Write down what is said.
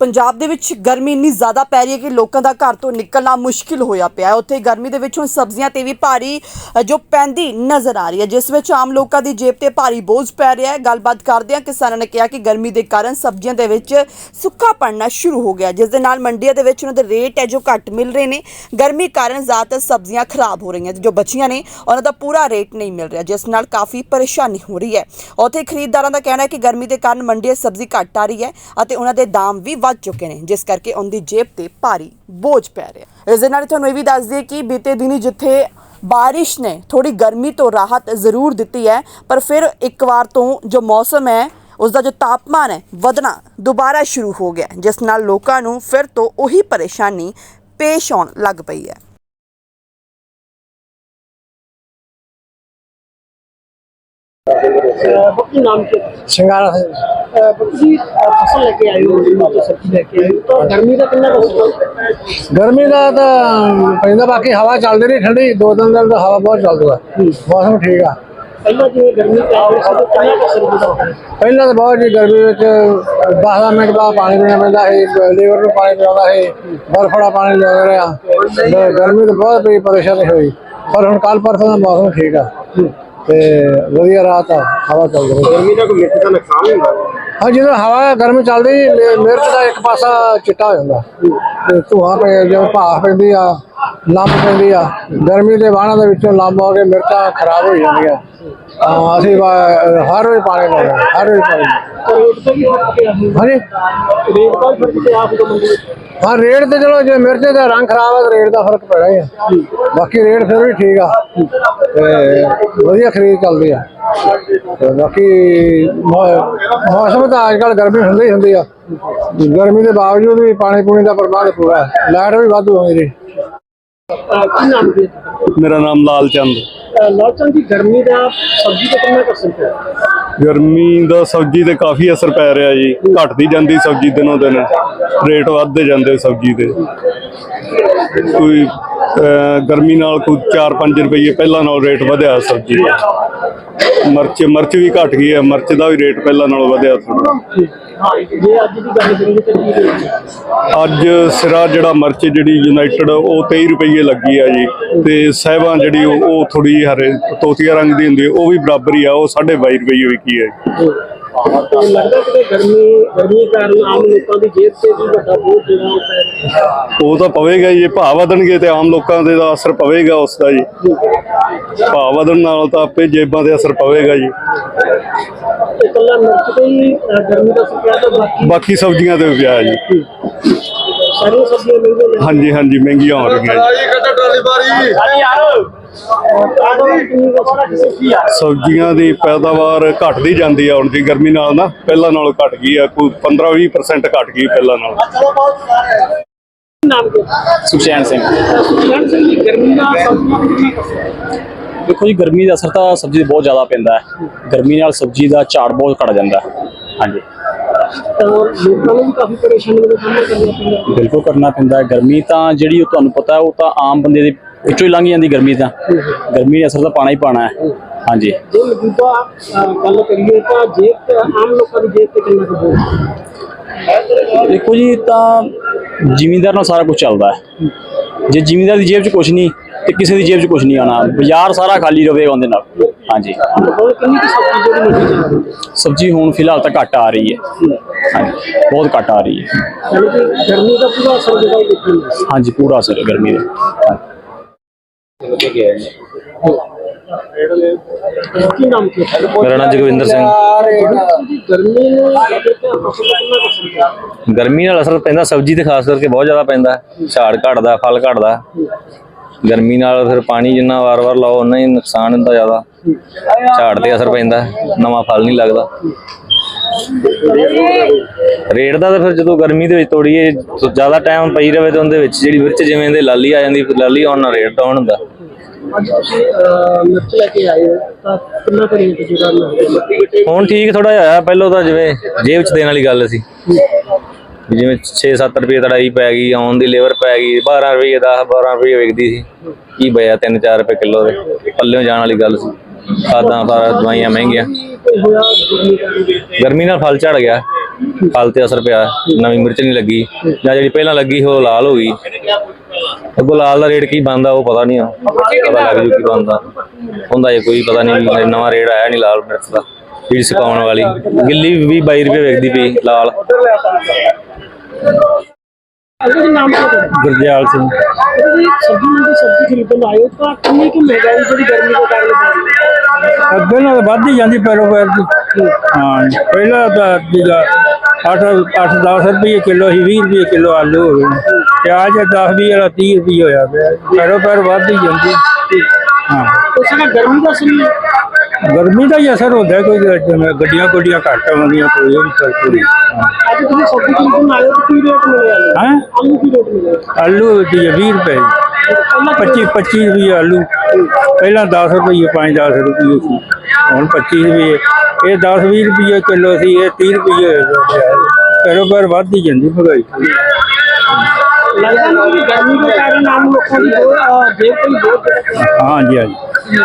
ਪੰਜਾਬ ਦੇ ਵਿੱਚ ਗਰਮੀ ਇੰਨੀ ਜ਼ਿਆਦਾ ਪੈ ਰਹੀ ਹੈ ਕਿ ਲੋਕਾਂ ਦਾ ਘਰ ਤੋਂ ਨਿਕਲਣਾ ਮੁਸ਼ਕਿਲ ਹੋਇਆ ਪਿਆ ਹੈ। ਉੱਥੇ ਗਰਮੀ ਦੇ ਵਿੱਚ ਹੁਣ ਸਬਜ਼ੀਆਂ ਤੇ ਵੀ ਭਾਰੀ ਅ, ਜੋ ਪੈਂਦੀ ਨਜ਼ਰ ਆ ਰਹੀ ਹੈ। ਜਿਸ ਵਿੱਚ ਆਮ ਲੋਕਾਂ ਦੀ ਜੇਬ ਤੇ ਭਾਰੀ ਬੋਝ ਪੈ ਰਿਹਾ ਹੈ। ਗੱਲਬਾਤ ਕਰਦੇ ਹਾਂ ਕਿਸਾਨਾਂ ਨੇ ਕਿਹਾ ਕਿ ਗਰਮੀ ਦੇ ਕਾਰਨ ਸਬਜ਼ੀਆਂ ਦੇ ਵਿੱਚ ਸੁੱਕਾ ਪੜਨਾ ਸ਼ੁਰੂ ਹੋ ਗਿਆ ਜਿਸ ਦੇ ਨਾਲ ਮੰਡੀਆਂ ਦੇ ਵਿੱਚ ਉਹਨਾਂ ਦੇ ਰੇਟ ਹੈ ਜੋ ਘੱਟ ਮਿਲ ਰਹੇ ਨੇ। ਗਰਮੀ ਕਾਰਨ ਜ਼ਿਆਦਾਤਰ ਸਬਜ਼ੀਆਂ ਖਰਾਬ ਹੋ ਰਹੀਆਂ ਜੋ ਬਚੀਆਂ ਨੇ ਉਹਨਾਂ ਦਾ ਪੂਰਾ ਰੇਟ ਨਹੀਂ ਮਿਲ ਰਿਹਾ ਜਿਸ ਨਾਲ ਕਾਫੀ ਪਰੇਸ਼ਾਨੀ ਹੋ ਰਹੀ ਹੈ। ਉੱਥੇ ਖਰੀਦਦਾਰਾਂ ਦਾ ਕਹਿਣਾ ਹੈ ਕਿ ਗਰਮੀ ਦੇ ਕਾਰਨ ਮੰਡੀਆਂ 'ਚ ਸਬਜ਼ੀ ਘੱਟ ਆ ਰਹੀ ਹੈ ਅਤੇ ਉਹਨਾਂ ਦੇ ਦਾਮ ਵੀ ਵੱਧ ਚੁੱਕੇ ਨੇ, ਜਿਸ ਕਰਕੇ ਉਹਦੀ ਜੇਬ ਤੇ ਭਾਰੀ ਬੋਝ ਪੈ ਰਿਹਾ। ਇਸ ਦੇ ਨਾਲ ਤੁਹਾਨੂੰ ਇਹ ਵੀ ਦੱਸ ਦਈਏ ਕਿ ਬੀਤੇ ਦਿਨੀ ਜਿੱਥੇ ਬਾਰਿਸ਼ ਨੇ ਥੋੜੀ ਗਰਮੀ ਤੋਂ ਰਾਹਤ ਜ਼ਰੂਰ ਦਿੱਤੀ ਹੈ, ਪਰ ਫਿਰ ਇੱਕ ਵਾਰ ਤੋਂ ਜੋ ਮੌਸਮ ਹੈ ਉਸ ਦਾ ਜੋ ਤਾਪਮਾਨ ਹੈ, ਵਧਣਾ ਦੁਬਾਰਾ ਸ਼ੁਰੂ ਹੋ ਗਿਆ ਜਿਸ ਨਾਲ ਲੋਕਾਂ ਨੂੰ ਫਿਰ ਤੋਂ ਉਹੀ ਪਰੇਸ਼ਾਨੀ ਪੇਸ਼ ਆਉਣ ਲੱਗ ਪਈ ਹੈ। ਬੱਕੀ ਨਾਮ ਕੇ ਸ਼ਿੰਗਾਰਾ ਸਿੰਘ। ਬੱਕੀ ਜੀ ਅਹ ਫਸਲ ਲੈ ਕੇ ਆਏ ਹੋ ਤੇ ਸਬਜ਼ੀ ਲੈ ਕੇ ਆਏ ਹੋ ਤਾਂ ਗਰਮੀ ਦਾ ਕਿੰਨਾ ਕੁ ਗਰਮੀ ਦਾ ਤਾਂ ਪੈਂਦਾ ਬਾਕੀ ਹਵਾ ਚੱਲਦੀ ਰਹੀ ਠੰਡੀ ਦੋ ਦਿਨ ਤਾਂ ਹਵਾ ਬਹੁਤ ਚੱਲਦੀ ਆ। ਮੌਸਮ ਠੀਕ ਆ। ਪਹਿਲਾਂ ਜਿਵੇਂ ਗਰਮੀ ਰਹੀ ਸੀ ਕਿੰਨਾ ਕੁ ਪਹਿਲਾਂ ਤਾਂ ਬਹੁਤ ਜੀ ਗਰਮੀ ਵਿੱਚ 10 ਮਿੰਟ ਬਾਅਦ ਪਾਣੀ ਪੀਣਾ ਪੈਂਦਾ ਸੀ ਲੀਵਰ ਨੂੰ ਪਾਣੀ ਪਿਆਉਂਦਾ ਸੀ ਬਰਫੜਾ ਪਾਣੀ ਲੈ ਰਿਹਾ। ਤੇ ਗਰਮੀ ਤਾਂ ਬਹੁਤ ਪਰੇਸ਼ਾਨੀ ਹੋਈ। ਪਰ ਹੁਣ ਕੱਲ ਪਰਸੋਂ ਦਾ ਮੌਸਮ ਠੀਕ ਆ। ਤੇ ਵਧੀਆ ਰਾਤ ਆ ਹਵਾ ਚੱਲ ਰਹੀ। ਗਰਮੀ ਦਾ ਕੋਈ ਮਿੱਠ ਦਾ ਨੁਕਸਾਨ ਹੁੰਦਾ? ਹਾਂ ਜਦੋਂ ਹਵਾ ਗਰਮ ਚੱਲਦੀ ਮਿਰਚ ਦਾ ਇੱਕ ਪਾਸਾ ਚਿੱਟਾ ਹੋ ਜਾਂਦਾ। ਤੇ ਧੂਆਂ ਪੈ ਜਦੋਂ ਭਾਫ ਪੈਂਦੀ ਆ ਲੰਮ ਪੈਂਦੀ ਆ ਗਰਮੀ ਦੇ ਵਾਹਣਾਂ ਦੇ ਵਿੱਚੋਂ ਲੰਮ ਹੋ ਕੇ ਮਿਰਚਾਂ ਖਰਾਬ ਹੋ ਜਾਂਦੀਆਂ। ਤਾਂ ਅਸੀਂ ਵਾ- ਹਰ ਰੋਜ਼ ਪਾਣੀ ਲਾਉਂਦੇ ਹਾਂ, ਹਰ ਪਾਣੀ। ਵੀ ਹੋਊ। ਹਾਂਜੀ? ਰੇਟ ਦਾ ਵੀ ਫ਼ਰਕ ਪਿਆ ਹੋਊਗਾ ਮੰਡੀ ਵਿੱਚ। ਹਾਂ ਰੇਟ ਤੇ ਚਲੋ ਜੇ ਮਿਰਚ ਦਾ ਰੰਗ ਖਰਾਬ ਆ ਤਾਂ ਰੇਟ ਦਾ ਫ਼ਰਕ ਪੈਣਾ ਹੀ ਆ। ਬਾਕੀ ਰੇਟ ਫਿਰ ਵੀ ਠੀਕ ਆ। ਤੇ ਵਧੀਆ ਖਰੀਦ ਚੱਲਦੀ ਆ। ਤੇ ਬਾਕੀ ਮੌ- ਮੌਸਮ ਤਾਂ ਅੱਜ ਕੱਲ ਗਰਮੀ ਹੁੰਦੀ ਹੀ ਹੁੰਦੀ ਆ। ਗਰਮੀ ਦੇ ਬਾਵਜੂਦ ਵੀ ਪਾਣੀ ਪੂਣੀ ਦਾ ਪ੍ਰਬੰਧ ਪੂਰਾ ਹੈ। ਲਾਈਟ ਵੀ ਵਾਧੂ ਆਉਂਦੀ ਰਹੀ। ਨਾਮ ਮੇਰਾ ਨਾਮ ਲਾਲ ਚੰਦ। ਲਾਚਨ ਦੀ ਗਰਮੀ ਦਾ ਸਬਜ਼ੀ ਤੇ ਕਿੰਨਾ ਅਸਰ ਪਿਆ ਗਰਮੀ ਦਾ ਸਬਜ਼ੀ ਤੇ ਕਾਫੀ ਅਸਰ ਪੈ ਰਿਹਾ ਜੀ। ਘਟਦੀ ਜਾਂਦੀ ਸਬਜ਼ੀ ਦਿਨੋਂ ਦਿਨ। ਰੇਟ ਵੱਧਦੇ ਜਾਂਦੇ ਸਬਜ਼ੀ ਦੇ। ਕੋਈ ਗਰਮੀ ਨਾਲ ਕੋਈ 4-5 ਰੁਪਏ ਪਹਿਲਾਂ ਨਾਲ ਰੇਟ ਵਧਿਆ ਸਬਜ਼ੀ ਦਾ। ਮਿਰਚ ਮਿਰਚ ਵੀ ਘਟ ਗਈ ਹੈ। ਮਿਰਚ ਦਾ ਵੀ ਰੇਟ ਪਹਿਲਾਂ ਨਾਲੋਂ ਵਧਿਆ ਥੋੜਾ ਜੇ ਅੱਜ ਦੀ ਗੱਲ ਕਰੀਏ ਤਾਂ ਕੀ ਰੇਟ ਅੱਜ ਸਿਰਾ ਜਿਹੜਾ ਮਿਰਚ ਜਿਹੜੀ ਯੂਨਾਈਟਿਡ, ਉਹ 23 ਰੁਪਏ ਲੱਗੀ ਆ ਜੀ ਤੇ ਸਹਿਬਾਂ ਜਿਹੜੀ ਉਹ- ਉਹ ਥੋੜੀ ਹਰੇ ਤੋਤੀਆ ਰੰਗ ਦੀ ਹੁੰਦੀ, ਉਹ ਵੀ ਬਰਾਬਰ ਹੀ ਆ, ਉਹ 22.5 ਰੁਪਏ ਵਿਕੀ ਹੈ ਤੇ ਲੱਗਦਾ ਕਿ ਗਰਮੀ ਗਰਮੀ ਕਾਰਨ ਆਮ ਲੋਕਾਂ ਦੀ ਜੇਬ ਤੇ ਵੀ ਵੱਡਾ ਬੋਝ ਜਿਹੜਾ ਉਹ ਪੈ ਰਿਹਾ ਉਹ ਤਾਂ ਪਵੇਗਾ ਹੀ ਜੇ ਭਾਅ ਵਧਣਗੇ ਤੇ ਆਮ ਲੋਕਾਂ ਦੇ ਦਾ ਅਸਰ ਪਵੇਗਾ ਉਸ ਦਾ ਜੀ ਭਾਅ ਵਧਣ ਨਾਲ ਤਾਂ ਆਪੇ ਜੇਬਾਂ ਤੇ ਅਸਰ ਪਵੇਗਾ ਜੀ। ਤੇ ਇਕੱਲਾ ਮਿਰਚ ਤੇ ਹੀ ਅਹ, ਗਰਮੀ ਦਾ ਅਸਰ ਪਿਆ ਤਾਂ ਬਾਕੀ ਬਾਕੀ ਸਬਜ਼ੀਆਂ ਤੇ ਵੀ ਪਿਆ ਜੀ। ਸਾਰੀਆਂ ਸਬਜ਼ੀਆਂ ਨੇ। ਹਾਂਜੀ ਹਾਂਜੀ ਮਹਿੰਗੀਆਂ ਹੋ ਰਹੀਆਂ ਜੀ। ਸਬਜ਼ੀਆਂ ਦੀ ਪੈਦਾਵਾਰ ਘਟਦੀ ਜਾਂਦੀ ਆ ਹੁਣ ਦੀ ਗਰਮੀ ਨਾਲ ਨਾ ਪਹਿਲਾਂ ਨਾਲੋਂ ਘਟ ਗਈ ਆ ਕੋਈ 15-20% ਘਟ ਗਈ ਪਹਿਲਾਂ ਨਾਲੋਂ। ਨਾਮ ਕੇ ਸੁਖਚੈਨ ਸਿੰਘ। ਸੁਖਚੈਨ ਸਿੰਘ ਜੀ ਗਰਮੀ ਦਾ ਸਬਜ਼ੀਆਂ ਤੇ ਕਿੰਨਾ ਕੁ ਅਸਰ ਹੈ? ਦੇਖੋ ਜੀ ਗਰਮੀ ਦਾ ਅਸਰ ਤਾਂ ਸਬਜ਼ੀ ਤੇ ਬਹੁਤ ਜ਼ਿਆਦਾ ਪੈਂਦਾ ਹੈ। ਗਰਮੀ ਨਾਲ ਸਬਜ਼ੀ ਦਾ ਝਾੜ ਬਹੁਤ ਘਟ ਜਾਂਦਾ ਹੈ। ਹਾਂਜੀ। ਤਾਂ ਲੋਕਾਂ ਨੂੰ ਵੀ ਕਾਫੀ ਪਰੇਸ਼ਾਨੀ ਦਾ ਸਾਹਮਣਾ ਕਰਨਾ ਪੈਂਦਾ। ਬਿਲਕੁਲ ਕਰਨਾ ਪੈਂਦਾ ਹੈ। ਗਰਮੀ ਤਾਂ ਜਿਹੜੀ ਉਹ ਤੁਹਾਨੂੰ ਪਤਾ ਹੈ ਉਹ ਤਾਂ ਆਮ ਬੰਦੇ ਦੇ ਵਿੱਚੋਂ ਹੀ ਲੰਘ ਜਾਂਦੀ ਗਰਮੀ ਤਾਂ। ਗਰਮੀ ਦਾ ਅਸਰ ਤਾਂ ਪਾਣਾ ਹੀ ਪਾਣਾ ਹੈ। ਹਾਂਜੀ। ਜੇ ਮੌਜੂਦਾ ਅਹ, ਗੱਲ ਕਰੀਏ ਤਾਂ ਜੇਬ ਤੇ ਆਮ ਲੋਕਾਂ ਦੀ ਜੇਬ ਤੇ ਕਿੰਨਾ ਕੁ ਬੋਝ ਹੈ? ਦੇਖੋ ਜੀ ਤਾਂ ਜ਼ਿਮੀਂਦਾਰ ਨਾਲ ਸਾਰਾ ਕੁਝ ਚੱਲਦਾ ਹੈ। ਜੇ ਜ਼ਿਮੀਂਦਾਰ ਦੀ ਜੇਬ 'ਚ ਕੁਝ ਨਹੀਂ ਤੇ ਕਿਸੇ ਦੀ ਜੇਬ 'ਚ ਕੁਝ ਨਹੀਂ ਆਣਾ ਬਾਜ਼ਾਰ ਸਾਰਾ ਖਾਲੀ ਰਹੇਗਾ ਉਹਦੇ ਨਾਲ। ਹਾਂਜੀ। ਹੁਣ ਕਿੰਨੀ ਕੁ ਸਬਜ਼ੀ ਜਿਹੜੀ ਰਹੀ ਹੈ ਹੁਣ ਫਿਲਹਾਲ ਤਾਂ ਘੱਟ ਆ ਰਹੀ ਹੈ। ਹਾਂਜੀ। ਬਹੁਤ ਘੱਟ ਆ ਰਹੀ ਹੈ। ਯਾਨੀ ਕਿ ਗਰਮੀ ਦਾ ਪੂਰਾ ਅਸਰ ਜਿਹੜਾ ਇਹ ਦੇਖਣ ਨੂੰ ਮਿਲਦਾ ਹੈ। ਹਾਂਜੀ ਪੂਰਾ ਅਸਰ ਹੈ ਗਰਮੀ ਦਾ। ਕੀ ਨਾਮ ਕੀ ਮੇਰਾ ਨਾਮ ਜਗਵਿੰਦਰ ਸਿੰਘ। ਗਰਮੀ ਨੂੰ ਗਰਮੀ ਨਾਲ ਅਸਰ ਪੈਂਦਾ ਸਬਜ਼ੀ ਤੇ ਖਾਸ ਕਰਕੇ ਬਹੁਤ ਜ਼ਿਆਦਾ ਪੈਂਦਾ। ਝਾੜ ਘਟਦਾ, ਫਲ ਘਟਦਾ। ਗਰਮੀ ਨਾਲ ਫਿਰ ਪਾਣੀ ਜਿੰਨਾ ਵਾਰ-ਵਾਰ ਲਾਓ, ਉਨਾ ਹੀ ਨੁਕਸਾਨ ਹੁੰਦਾ ਜ਼ਿਆਦਾ। ਝਾੜ ਤੇ ਅਸਰ ਪੈਂਦਾ, ਨਵਾਂ ਫਲ ਨਹੀਂ ਲੱਗਦਾ। ਰੇਟ ਦਾ ਤਾਂ ਫਿਰ ਜਦੋਂ ਗਰਮੀ ਦੇ ਵਿੱਚ ਤੋੜੀਏ ਜ਼ਿਆਦਾ ਟਾਈਮ ਪਈ ਰਵੇ ਤਾਂ ਉਹਦੇ ਵਿੱਚ ਜਿਹੜੀ ਮਿਰਚ ਜਿਵੇਂ ਦੇ ਲਾਲੀ ਆ ਜਾਂਦੀ ਫਿਰ ਲਾਲੀ ਆਉਣ ਨਾਲ ਰੇਟ ਡਾਊਨ ਹੁੰਦਾ। ਹੁਣ ਠੀਕ ਥੋੜਾ ਜਿਹਾ ਪਹਿਲਾਂ ਤਾਂ ਜਿਵੇਂ ਜੇਬ 'ਚ ਦੇਣ ਵਾਲੀ ਗੱਲ ਸੀ। ਜਿਵੇਂ 6-7 ਰੁਪਏ ਤੜਾਈ ਪੈ ਗਈ ਆਉਣ ਦੀ ਲੇਬਰ ਪੈ ਗਈ 12 ਰੁਪਏ 10 12 ਰੁਪਏ ਵਿਕਦੀ ਸੀ। ਕੀ ਬਿਆ 3-4 ਰੁਪਏ ਕਿਲੋ ਦੇ। ਪੱਲਿਓਂ ਜਾਣ ਵਾਲੀ ਗੱਲ ਸੀ। ਖਾਦਾਂ ਸਾਰਾ ਦਵਾਈਆਂ ਮਹਿੰਗੀਆਂ। ਗਰਮੀ ਕਾਰਨ ਗਰਮੀ ਨਾਲ ਫਲ ਝੜ ਗਿਆ। ਫਲ ਤੇ ਅਸਰ ਪਿਆ, ਨਵੀਂ ਮਿਰਚ ਨਹੀਂ ਲੱਗੀ, ਜਾਂ ਜਿਹੜੀ ਪਹਿਲਾਂ ਲੱਗੀ ਉਹ ਲਾਲ ਹੋ ਗਈ। ਅੱਗੋਂ ਲਾਲ ਦਾ ਰੇਟ ਕੀ ਬਣਦਾ ਉਹ ਪਤਾ ਨਹੀਂ ਪਤਾ ਲੱਗ ਜੂ ਕੀ ਬਣਦਾ। ਹੁੰਦਾ ਇਹ ਕੋਈ ਪਤਾ ਨਹੀਂ ਨਵਾਂ ਰੇਟ ਆਇਆ ਨਹੀਂ ਲਾਲ ਮਿਰਚ ਦਾ, ਜਿਹੜੀ ਸੁਕਾਉਣ ਵਾਲੀ। ਗਿੱਲੀ ਵੀ 22 ਰੁਪਏ ਵਿਕਦੀ ਪਈ, ਲਾਲ। ਗੁਰਜਿਆਲ ਸਿੰਘ। ਸਬਜ਼ੀ ਮੰਡੀ ਸਬਜ਼ੀ ਖਰੀਦਣ ਆਏ ਤਾਂ ਕਿੰਨੀ ਕੁ ਮਹਿੰਗਾਈ ਜਿਹੜੀ ਗਰਮੀ ਦੇ ਕਾਰਨ ਅੱਗੇ ਨਾਲ ਵੱਧ ਹੀ ਜਾਂਦੀ ਪੈਰੋ ਪੈਰ ਦੀ ਹਾਂ ਪਹਿਲਾਂ ਤਾਂ ਸੀਗਾ 8 8 10 ਰੁਪਏ ਕਿਲੋ ਸੀ 20 ਰੁਪਏ ਕਿਲੋ ਆਲੂ ਹੋ ਗਏ। ਪਿਆਜ਼ 10 20 ਵਾਲਾ 30 ਰੁਪਏ ਹੋਇਆ ਪਿਆ। ਪੈਰੋ ਪੈਰ ਵੱਧ ਹੀ ਜਾਂਦੀ। ਹਾਂ। ਉਸ ਨਾਲ ਗਰਮੀ ਦਾ ਨਹੀਂ ਗਰਮੀ ਦਾ ਹੀ ਅਸਰ ਹੁੰਦਾ ਕੋਈ ਗੱਡੀਆਂ ਗੁੱਡੀਆਂ ਘੱਟ ਆਉਂਦੀਆਂ ਕੋਈ ਵੀ ਚੱਲ ਪੂਰੀ। ਹਾਂ। ਅੱਜ ਤੁਸੀਂ ਸਬਜ਼ੀ ਖਰੀਦਣ ਆਏ ਹੋ ਕੀ ਰੇਟ ਮਿਲੇ ਆਲੂ ਹੈਂ? ਆਲੂ ਕੀ ਰੇਟ ਮਿਲੇ ਆਲੂ ਦੀ 20 ਰੁਪਏ। 25 25 ਰੁਪਏ ਆਲੂ। ਪਹਿਲਾਂ 10 ਰੁਪਏ 5 10 ਰੁਪਏ ਸੀ। ਹੁਣ 25 ਰੁਪਏ ਇਹ 10 20 ਰੁਪਏ ਕਿਲੋ ਸੀ ਇਹ 30 ਰੁਪਏ ਹੋਏ ਪੈਰੋ ਪੈਰ ਵੱਧ ਹੀ ਜਾਂਦੀ ਮਹਿੰਗਾਈ। ਲੱਗਦਾ ਨਹੀਂ ਕਿ ਗਰਮੀ ਦੇ ਕਾਰਨ ਆਮ ਲੋਕਾਂ ਦੀ ਬਹੁਤ, ਜੇਬ ਤੇ ਬਹੁਤ ਹਾਂਜੀ ਹਾਂਜੀ।